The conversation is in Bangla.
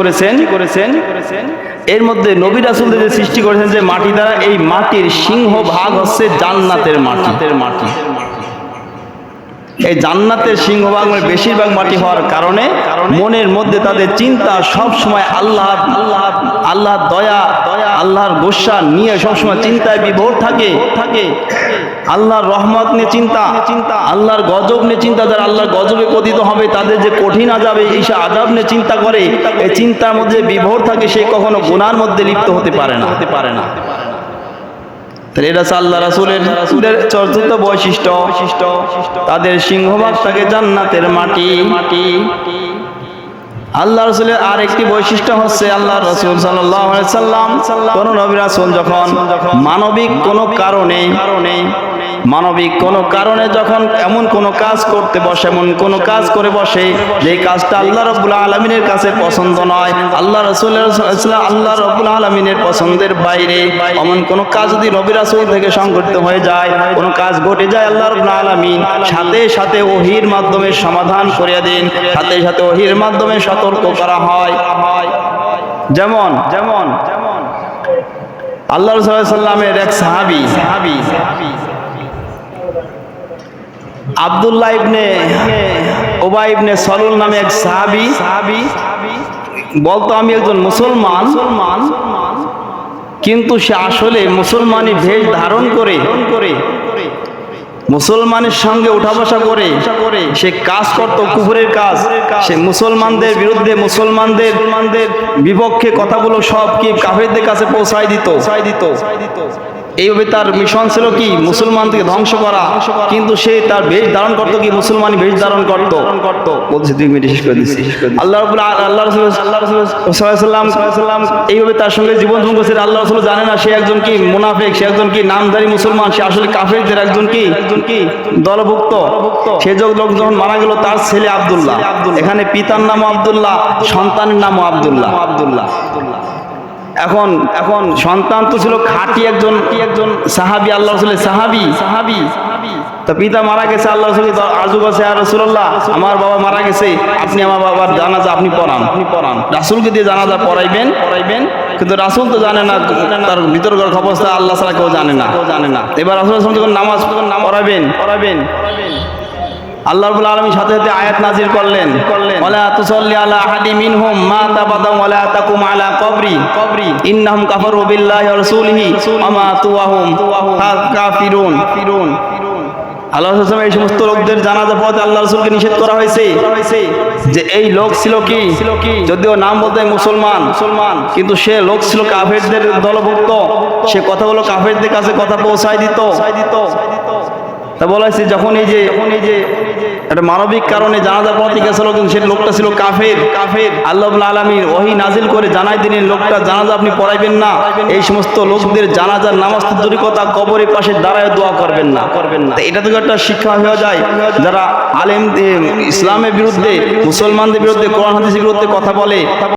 করেছেন? করেছেন করেছেন? এর মধ্যে নবী রাসুলদের যে সৃষ্টি করেছেন যে মাটি দ্বারা এই মাটির সিংহ ভাগ হচ্ছে জান্নাতের মাটির মাটি। এই জান্নাতের সিংহভাগ বেশিরভাগ মাটি হওয়ার কারণে মনের মধ্যে তাদের চিন্তা সব সময় আল্লাহ আল্লাহ আল্লাহর দয়া দয়া আল্লাহর গোসা নিয়ে সবসময় চিন্তায় বিভোর থাকে। থাকে আল্লাহর রহমত নিয়ে চিন্তা চিন্তা আল্লাহর গজব নিয়ে চিন্তা, যারা আল্লাহর গজবে পতিত হবে, তাদের যে কঠিন আজাবে এই সে আজাব নিয়ে চিন্তা করে, এই চিন্তার মধ্যে বিভোর থাকে, সে কখনো গুনার মধ্যে লিপ্ত হতে পারে না হতে পারে না। তাহলে এটা আল্লাহ রাসুলের বৈশিষ্ট্য। তাদের মাটি মাটি। আল্লাহ রসুলের আর একটি বৈশিষ্ট্য হচ্ছে আল্লাহ রসুল সাল্লাম, কোন যখন মানবিক কোনো কারণে মানবিক কোনো কারণে যখন এমন কোনো কাজ করতে বসে, এমন কোনো কাজ করে বসে, যে কাজটা আল্লাহ রবুল্লা আলমিনের কাছে পছন্দ নয়, আল্লাহ রসুলের আল্লাহ রবুল্লা আলমিনের পছন্দের বাইরে এমন কোনো কাজ যদি রবি রাসুল থেকে সংঘটিত হয়ে যায়, কোনো কাজ ঘটে যায়, আল্লাহ রবুল্লা আলমিন সাথে সাথে ওহির মাধ্যমে সমাধান করিয়া দিন, সাথে সাথে ওহির মাধ্যমে সতর্ক করা হয়। যেমন যেমন যেমন আল্লাহ রসুল্লামের এক সাহাবি সাহাবি সাহাবি আবদুল্লাহ ইবনে ওবাই ইবনে সলুল নামে এক সাহাবি। সাহাবি বলতো, আমি একজন মুসলমান মুসলমান কিন্তু সে আসলে মুসলমানি ভেষ ধারণ করে। মুসলমানের সঙ্গে উঠা বসা করে। সে কাজ করত কুকুরের কাজ। সে মুসলমানদের বিরুদ্ধে মুসলমানদের মুসলমানদের বিপক্ষে কথাগুলো সব কি কাফেরদের কাছে পৌঁছায় দিত দিত? এইভাবে তার মিশন ছিল কি? মুসলমানকে ধ্বংস করা। কিন্তু সে তার বেশ ধারণ করতো কি? মুসলমানি বেশ ধারণ করতো। বলছি দুই মিনিট শেষ করে দিচ্ছি। আল্লাহ আল্লাহ সাল্লাম সাল্লাম এইভাবে তার সঙ্গে জীবন ধ্বংস করছে। আল্লাহ রসুল জানে না সে একজন কি মুনাফেক সে একজন কি নামধারী মুসলমান সে আসলে কাফেরদের একজন কি একজন কি দলভুক্ত। সে যোগ লোক যখন মারা গেল তার ছেলে আব্দুল্লাহ। এখানে পিতার নাম আব্দুল্লাহ সন্তানের নামও আব্দুল্লাহ আব্দুল্লাহ। এখন এখন সন্তান তো ছিল খাঁটি একজন একজন সাহাবি আল্লাহ রসুলের সাহাবি সাহাবি। তা পিতা মারা গেছে আল্লাহ রসুল আজু কাছে আর রসুল্লাহ আমার বাবা মারা গেছে, আপনি আমার বাবার জানাজা আপনি পড়ান। আপনি পড়ান রাসুলকে দিয়ে জানাজা পড়াইবেন পড়াইবেন, কিন্তু রাসুল তো জানে না, তার ভিতরকার অবস্থা আল্লাহ ছাড়া কেউ জানে না। কেউ জানে না এবার রাসুল যখন নামাজ নাম পড়াবেন পড়াবেন আল্লাহ রাব্বুল আলামিন সাথে সাথে আয়াত নাজিল করলেন। করলেন। ওয়ালা তুসাল্লি আলা আহাদি মিনহুম মা তাবাদা ওয়ালা তাকুম আলা কবরি। কবরি। ইন্নাহুম কাফারু বিল্লাহি ওয়া রাসূলিহি ওয়া মা তুওয়াহুম কাফিরুন। আল্লাহ রাসূল এই সমস্ত লোকদের জানাজা পড়াতে আল্লাহ রাসূলকে নিষেধ করা হয়েছে। যে এই লোক ছিল কি? ছিল কি? যদিও নাম বলতে মুসলমান। মুসলমান। কিন্তু সে লোক ছিল কাফেরদের দলভুক্ত। সে কথাগুলো কাফেরদের কাছে কথা পৌঁছায় দিত। দিত। তা বলা হয়েছে যখন এই যে যখন এই যে একটা মানবিক কারণে জানাজা পথে গেছিল কিন্তু সেই লোকটা ছিল কাফের। কাফের। আল্লাহ আলমীর ওহি নাজিল করে জানাই দিলেন লোকটা জানাজা আপনি পড়াইবেন না। এই সমস্ত লোকদের জানাজার নামাজ কথা কবরের পাশে দাঁড়ায় দোয়া করবেন না। করবেন না। এটা তো একটা শিক্ষা হয়ে যায় যারা আলেম ইসলামের বিরুদ্ধে মুসলমানদের বিরুদ্ধে কোরআন হাদিসের বিরুদ্ধে কথা বলে